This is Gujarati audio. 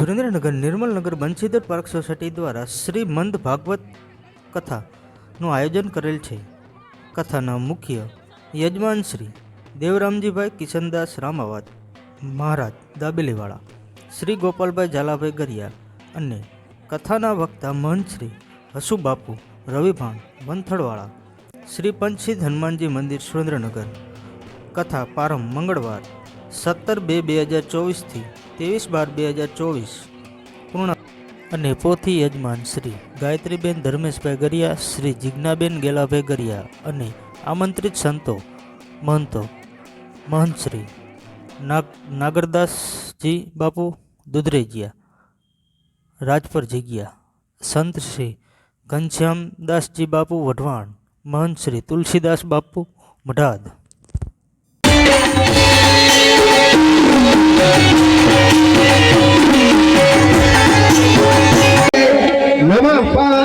સુરેન્દ્રનગર નિર્મલનગર બંશીધર પાર્ક સોસાયટી દ્વારા શ્રી મંદ ભાગવત કથાનું આયોજન કરેલ છે. કથાના મુખ્ય યજમાન શ્રી દેવરામજીભાઈ કિશનદાસ રામાવાદ મહારાજ દાબેલીવાળા, શ્રી ગોપાલભાઈ ઝાલાભાઈ ગરિયા અને કથાના વક્તા મહંત શ્રી હસુબાપુ રવિભાણ વંથળવાળા શ્રી પંચસિદ્ધ હનુમાનજી મંદિર સુરેન્દ્રનગર. કથા પારમ મંગળવાર સત્તર બે બે હજાર ચોવીસથી ત્રેવીસ બાર બે હજાર ચોવીસ. પૂર્ણ. અને પોથી યજમાન શ્રી ગાયત્રીબેન ધર્મેશભાઈ ગરિયા શ્રી જિજ્ઞાબેન ગેલાભાઈ ગરિયા અને આમંત્રિત સંતો મહંતો મહંત શ્રી નાગ નાગરદાસજી બાપુ દુધરેજિયા, રાજપર જગ્યા, સંત શ્રી ઘનશ્યામદાસજી બાપુ વઢવાણ, મહંત શ્રી તુલસીદાસ બાપુ મઢાદ. Padre.